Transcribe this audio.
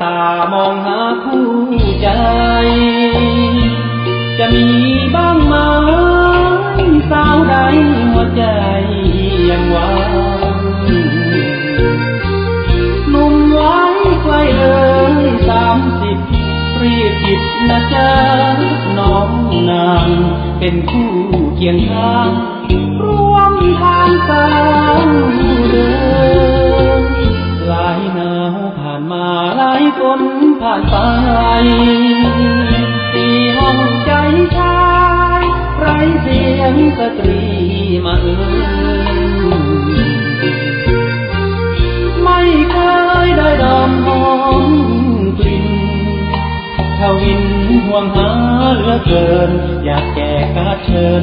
ตามองหาคู่ใจ จะมีบ้างไหมสาวใดหัวใจยังหวังนุ่มไว้ใกล้เลยสามสิบรีบจิตนะจ๊ะน้องนางเป็นคู่เคียงข้าง หลายคนผ่านไปที่ห้องใจชายไรเสียงสตรีมาเอ่ยไม่เคยได้ดอมหอมกลิ่นทวินห่วงหาเหลือเกิน อยากแก่กาเชิญ